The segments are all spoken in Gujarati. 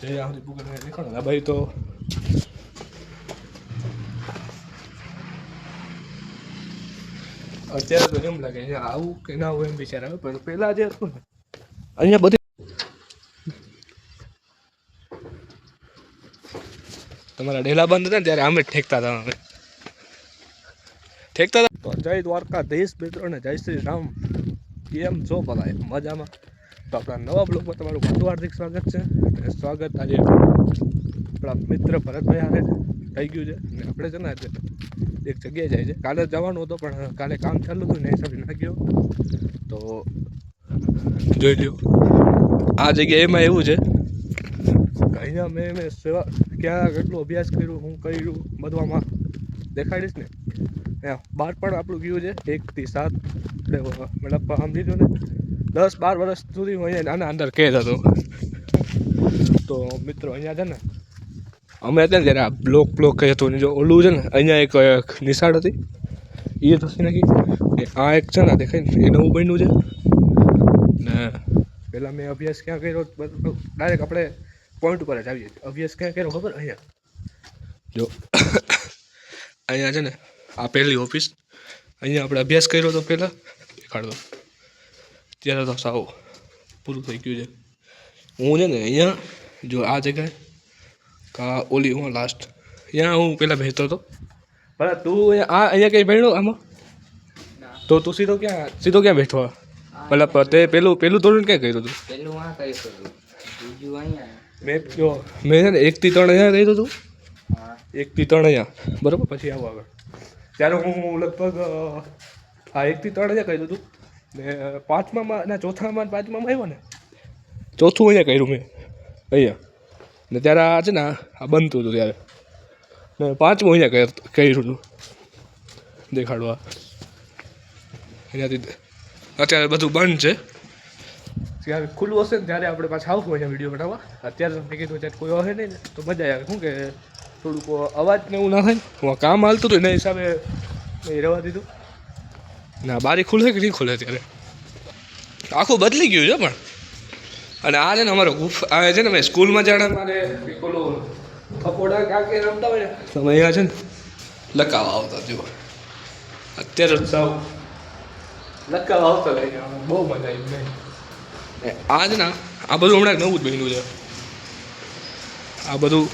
જય ભાઈ તો અત્યારે તો એમ લાગે છે આવું કે ના આવું એમ વિચાર આવે, પણ પેલા જે હતું ને, અહીંયા બધી તમારા ડેલા બંધ હતા ને ત્યારે અમે ઠેકતા હતા અમે. ઠેકતા હતા. જય દ્વારકા દેશ મિત્રોને જય શ્રી રામ. કેમ છો ભલા મજામાં? તો આપણા નવા બ્લોગમાં તમારું વધુ હાર્દિક સ્વાગત છે. અને સ્વાગત આજે આપણા મિત્ર ભરતભાઈ હારે થઈ ગયું છે. અને આપણે છે ને આજે એક જગ્યાએ જાય છે. કાલે જવાનું હતું, પણ કાલે કામ ચાલુ હતું ને હિસાબે ના ગયો. તો જોઈ લ્યો. આ જગ્યા એમાં એવું છે. અહીંયા મેં મેં સેવા ક્યાં કેટલો અભ્યાસ કર્યો, હું કર્યું, બધવામાં દેખાડીશ ને. બાર પણ આપણું ગયું છે એકથી સાત. મતલબ સમજી લો ને. દસ બાર વર્ષ સુધી હું અહીંયા આના અંદર કેદ હતો. તો મિત્રો અહીંયા છે ને, અમે હતા ને ત્યારે આ બ્લોક બ્લોક કહી હતું જો ઓલું છે ને, અહીંયા એક નિશાળ હતી. એ થશે નાખી આ એક છે ને દેખાય ને, એ નવું બન્યું છે. ને પહેલાં મેં અભ્યાસ ક્યાં કર્યો ડાયરેક્ટ આપણે પોઈન્ટ ઉપર જ આવીએ. અભ્યાસ ક્યાં કર્યો ખબર? અહીંયા. જો, અહીંયા છે ને, આ પહેલી ઓફિસ અહીંયા આપણે અભ્યાસ કર્યો તો પહેલાં દેખાડતો ત્યારે તો સાવ પૂરું થઈ ગયું છે. હું છે ને, અહીંયા જો આ જગ્યાએ કા ઓલી હું લાસ્ટ અહીંયા હું પહેલાં બેસતો હતો પણ તું આ અહીંયા કંઈ ભણ્યો આમાં? તો તું સીધો ક્યાં સીધો ક્યાં બેઠો? મતલબ તે પેલું પેલું ધોરણ ક્યાં કર્યું હતું પેલું આ કરી શકું બીજું અહીંયા. મેં જો મેં છે ને એકથી ત્રણ અહીંયા કર્યું હતું એકથી ત્રણ અહીંયા. બરાબર પછી આવું આગળ. ત્યારે હું લગભગ હા એકથી ત્રણ અહીંયા કર્યું હતું ને પાંચમામાં ના ચોથામાં પાંચમામાં આવ્યો ને. ચોથું અહીંયા કર્યું મેં. અહીંયા. ને ત્યારે આ છે ને આ બનતું હતું ત્યારે. ને પાંચમું અહીંયા કર- કર્યું દેખાડવા. અહીંયાથી અત્યારે બધું બંધ છે. ત્યારે ખુલ્લું હશે ને ત્યારે આપણે પાછા આવશું અહીંયા વીડિયો બનાવવા. અત્યારે મેં કીધું ત્યારે કોઈ હશે નહીં ને તો મજા આવે. શું કે થોડુંક અવાજ ને એવું ના થાય હું આ કામ હાલતું હતું એના હિસાબે એ રહેવા દીધું. ના બારી ખુલે કે નહીં ખુલે ત્યારે આખું બદલી ગયું છે પણ. અને આ છે ને અમારો ગુફ. આવે છે ને મેં સ્કૂલમાં જાણે મારે પેલું થપોડા ક્યાં રમતા હોય? ને તમે અહીંયા છે ને લકાવા આવતા જુઓ. અત્યારે જ સાવ લકાવા આવતા લઈ બહુ મજા આવી નહીં ને આ જ ના આ બધું હમણાં નવું જ બન્યું છે. આ બધું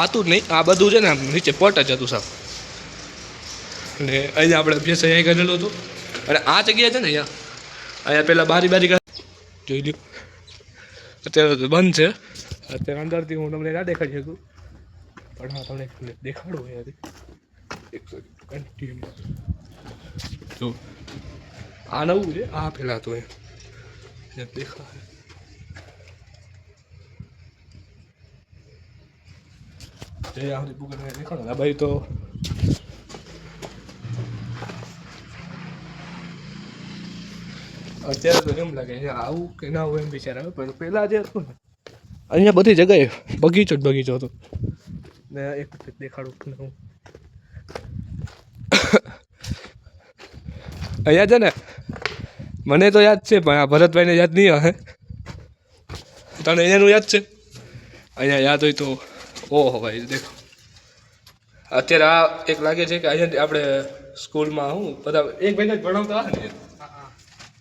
આતું જ નહીં આ બધું છે ને નીચે પટ જ હતું સાહેબ અને અહીંયા આપણે અભ્યાસ અહીંયા કરેલો હતો. અને આ જગ્યા છે ને અહીંયા અહીંયા પહેલાં બારી બારી જોઈ લ્યો. અત્યારે તો બંધ છે. અત્યારે અંદરથી હું તમને ના દેખાડી શકું. પણ હા, તમને દેખાડું અહીંયાથી. એક સેકન્ડ કન્ટિન્યુ જો, આ નવું છે, આ પહેલાં તો અહીંયા. દેખાય. જય આહુતિ પુગર દેખાડો આ ભાઈ તો અત્યારે તો એમ લાગે છે આવું કે ના આવું એમ વિચાર આવે પણ પહેલાં જે હતું ને અહીંયા બધી જગ્યાએ બગીચો જ બગીચો હતો. ને એક વખત દેખાડું હું. અહીંયા છે ને મને તો યાદ છે પણ આ ભરતભાઈને યાદ નહીં આવે. તને અહીંયાનું યાદ છે? અહીંયા યાદ હોય તો ઓહો ભાઈ દેખો. અત્યારે આ એક લાગે છે કે અહીંયા આપણે સ્કૂલમાં હું બધા એક ભાઈને જ ભણાવતા ને.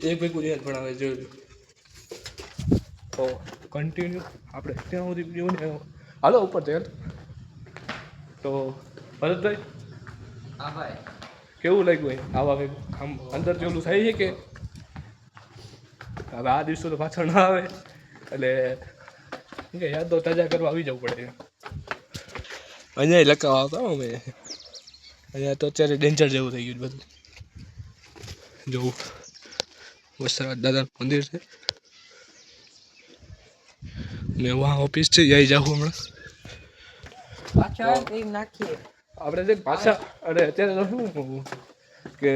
એક ભાઈ ગુજરાત ભણાવે જોયું તો કન્ટિન્યુ આપણે ત્યાં સુધી જોયું ને હાલો ઉપર ત્યાં તો ભરતભાઈ હા ભાઈ. કેવું લાગ્યું ભાઈ આવા કંઈક આમ અંદર ઓલું થાય છે કે? હવે આ દિવસો તો પાછળ ના આવે. એટલે કે યાદ તો તાજા કરવા આવી જવું પડે. અહીંયા લખાવા આવતા અમે. અહીંયા તો અત્યારે ડેન્જર જેવું થઈ ગયું છે બધું. જોવું. વસ્ત્રાજ દાદા મંદિર છે. ને વહા ઓફિસ છે જઈ જાઉં હમણાં. આપણે જે પાછા અરે અત્યારે તો શું કહું? કે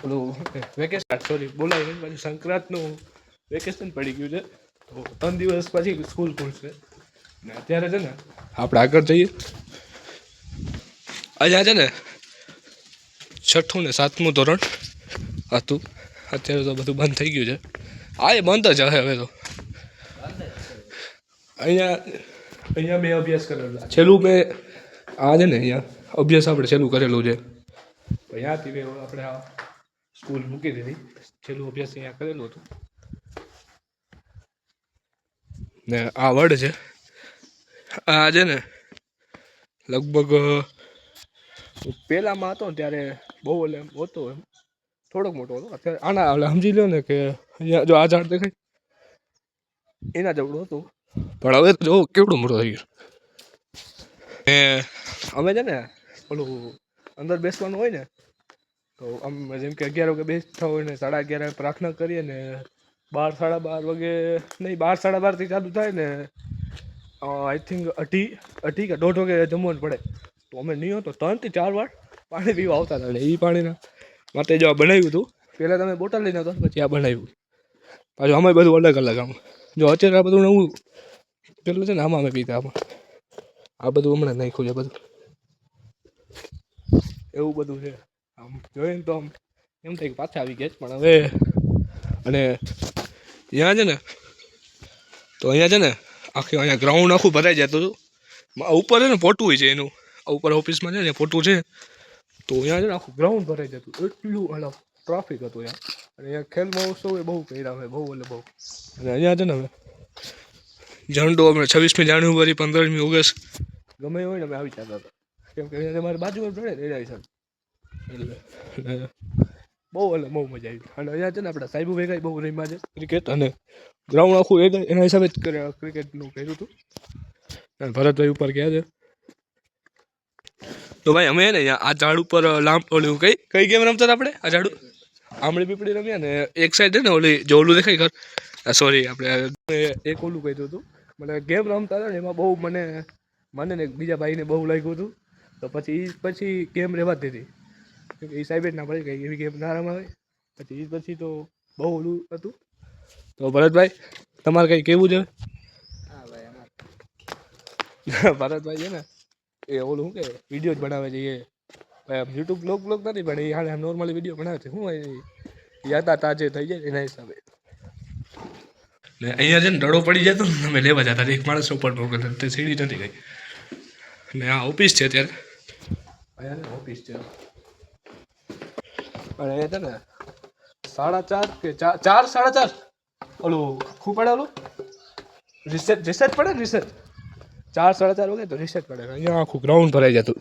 પેલું વેકેશન સોરી બોલાય નહીં પછી સંક્રાંતનું વેકેશન પડી ગયું છે. તો ત્રણ દિવસ પછી સ્કૂલ ખુલશે. ને અત્યારે છે ને આપણે આગળ જઈએ. અહીંયા છે ને છઠ્ઠું ને સાતમું ધોરણ હતું. અત્યારે તો બધું બંધ થઈ ગયું છે. હા, એ બંધ જ હવે હવે તો. અહીંયા અહીંયા મેં અભ્યાસ કરેલો. છેલ્લું મેં આ છે ને અહીંયા, અભ્યાસ આપણે છેલ્લું કરેલું છે. અહીંયાથી મેં આપણે આ સ્કૂલ મૂકી દીધી. છેલ્લું અભ્યાસ અહીંયા કરેલું હતું. ને આ વર્ડ છે. આ છે ને, લગભગ પહેલાંમાં હતો ને ત્યારે બહુ એટલે હતો એમ. થોડોક મોટો હતો. અત્યારે આના એટલે સમજી લો ને કે અહીંયા જો આ ઝાડ દેખાય. એના જેવડું હતું. પણ હવે તો જો કેવડું મોટું થઈ ગયું. ને અમે છે ને ઓલું અંદર બેસવાનું હોય ને તો આમ જેમ કે અગિયાર વાગે બેસતા હોય ને સાડા અગિયાર પ્રાર્થના કરીએ ને બાર સાડા બાર વાગે નહીં બાર સાડા બારથી ચાલુ થાય ને આઈ થિંક અઢી અઢી કે દોઢ વાગે જમવાનું પડે. તો અમે નહીં તો ત્રણથી ચાર વાર પાણી પીવા આવતા હતા. એટલે એ પાણીના માટે જો આ બનાવ્યું હતું. પહેલાં તમે બોટલ લઈને આવતા પછી આ બનાવ્યું. પાછું અમે બધું અલગ અલગ આમ. જો અત્યારે આ બધું નવું પેલું છે ને આમાં અમે પીતા આમાં. આ બધું હમણાં નાખ્યું છે બધું. એવું બધું છે. આમ જોઈએ ને તો આમ એમ થાય કે પાછા આવી ગયા પણ હવે અને અહીંયા છે ને તો અહીંયા છે ને આખી અહીંયા ગ્રાઉન્ડ આખું ભરાઈ જતું હતું. ઉપર છે ને પોટું છે એનું. ઉપર ઓફિસમાં છે ને પોટું છે. તો અહીંયા છે ને, આખું ગ્રાઉન્ડ ભરાઈ જતું એટલું અલગ ટ્રાફિક હતું અહીંયા અને અહીંયા ખેલ મહોત્સવ એ બહુ કર્યા હોય, બહુ એટલે બહુ. અને અહીંયા છે ને હવે, ઝંડો અમે છવ્વીસમી જાન્યુઆરી, પંદરમી ઓગસ્ટ. ગમે હોય ને અમે આવી જતા હતા. કેમ કે અહીંયા મારી બાજુમાં જ પડે રેડાઈ એના એટલે બહુ એટલે બહુ મજા આવી. અને અહીંયા છે ને આપણા સાહેબ ભેગા બહુ રમ્યા છે ક્રિકેટ અને ગ્રાઉન્ડ આખું એના હિસાબે જ ક્રિકેટનું કર્યું હતું. ભરતભાઈ ઉપર ગયા છે. તો ભાઈ અમે ને આ ઝાડ ઉપર લાંબ ઓલું કઈ કઈ ગેમ રમતા હતા આપણે? આ ઝાડું? આમળી પીપળી રમ્યા ને એક સાઈડ છે ને ઓલી જે ઓલું દેખાય ઘર? સોરી આપણે એક ઓલું કહી હતું મને ગેમ રમતા હતા ને એમાં બહુ મને મને ને બીજા ભાઈને બહુ લાગ્યું હતું. તો પછી એ પછી ગેમ રહેવા જ દીધી. એ સાહેબ જ ના પડી કંઈ એવી ગેમ ના રમાવે. પછી એ પછી તો બહુ ઓલું હતું. તો ભરતભાઈ તમારે કંઈ કેવું છે? હા ભાઈ અમારે. ભરતભાઈ છે ને એ ઓલું શું કે વીડિયો જ બનાવે છે એ. યુટ્યુબ બ્લોગ બ્લોગ નથી પણ એ હાલે આમ નોર્મલી વીડિયો બનાવે છે. શું યાદા તાજે થઈ જાય એના હિસાબે. ને અહીંયા છે ને દડો પડી જતો ને અમે લેવા જતા. એક માણસ ઉપર મોકલતો તે સીડી નથી ગઈ. ને આ ઓફિસ છે અત્યારે. અહીંયા ઓફિસ છે. અને એ છે ને સાડા ચાર કે ચાર ચાર સાડા ચાર? ઓલું ખૂબ પડે ઓલું? રિસેટ રિસેટ પડે રિસેટ ચાર સાડા ચાર વાગે તો રિસેટ પડે અહીંયા આખું ગ્રાઉન્ડ ભરાઈ જતું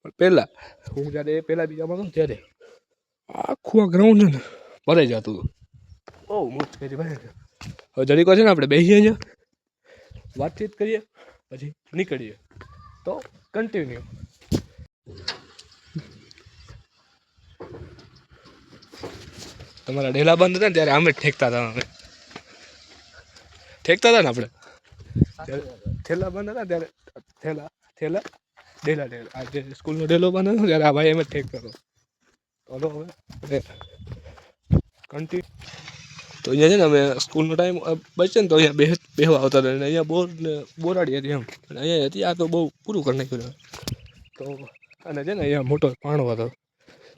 પણ પહેલાં, હું જ્યારે એ પહેલાં બીજામાં હતો ત્યારે આખું આ ગ્રાઉન્ડ છે ને ભરાઈ જતું. હતું બહુ મોજ કરી ભાઈ હવે જરીક છે ને આપણે બેસીએ અહીંયા. વાતચીત કરીએ, પછી નીકળીએ. તો કન્ટિન્યુ તમારા ઢેલા બંધ હતા ને ત્યારે આમે જ ઠેકતા હતા અમે. ઠેકતા હતા ને આપણે? થેલા બંધ હતા ત્યારે થેલા થેલા ડેલા ડેલા આ જે સ્કૂલનો ડેલો બંધ હતો ત્યારે આ ભાઈ એમ જ ઠેકતો હતો ચાલો હવે કન્ટિન્યુ તો અહીંયા છે ને અમે સ્કૂલનો ટાઈમ બચે ને તો અહીંયા બે બેહવા આવતા હતા અને અહીંયા બોર ને બોરાડી હતી એમ. અને અહીંયા હતી આ તો બહુ પૂરું કરી નાખ્યું છે. તો અને છે ને અહીંયા મોટો પાણો હતો.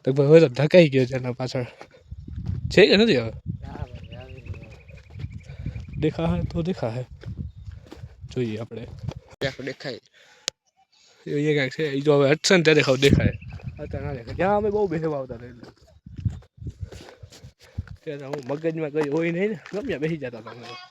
તો ભાઈ હવે તો ઢકાઈ ગયો છે એના પાછળ. છે કે નથી હવે? હા ભાઈ આવી ગયો. દેખા હે તો દેખા હે જોઈએ આપણે. ક્યાંક દેખાય. એ કાંઈક છે એ જો હવે હટશે ને ત્યારે ખાવ દેખાય. અત્યારે ના દેખાય. ત્યાં અમે બહુ બેસવા આવતા એટલે. ત્યારે હું મગજમાં કઈ હોય નહીં ને ગમ્યા બેસી જતા હતા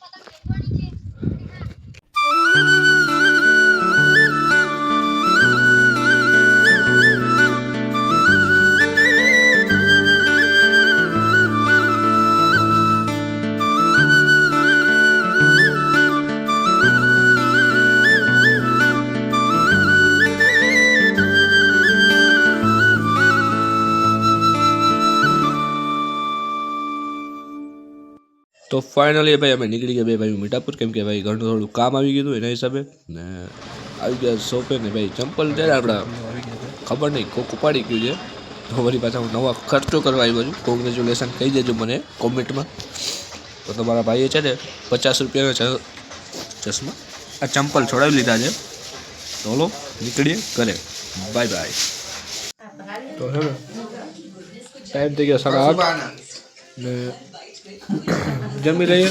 તો. ફાઇનલી ભાઈ અમે નીકળી ગયા બે ભાઈ મીઠાપુર. કેમ કે ભાઈ ઘણું થોડું કામ આવી ગયું એના હિસાબે. ને આવી ગયા શોપે ને ભાઈ ચંપલ ત્યારે આપણા ખબર નહીં, કોક ઉપાડી ગયું છે. તો વળી પાછા હું નવા ખર્ચો કરવા આવ્યો છું. કોંગ્રેચ્યુલેશન કહી દેજો મને કોમેન્ટમાં તો તમારા ભાઈએ છે ને પચાસ રૂપિયાના ચશ્મા, આ ચંપલ છોડાવી લીધા છે. તો લો નીકળીએ ઘરે. બાય બાય તો હે ને ટાઈમ થઈ ગયો સાડા આઠ. ને જમી લઈએ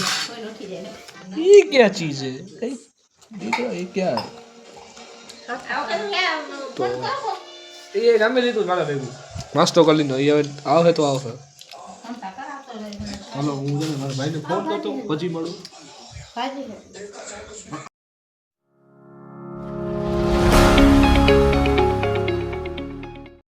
ये क्या चीज है દીકરા એ ક્યાં તો એ રામે લીધું મારા ભેગું નાસ્તો કરી લીધો એ હવે આવે તો આવશે હાલો હું છે ને મારા ભાઈને ફોન કરતો પછી મળું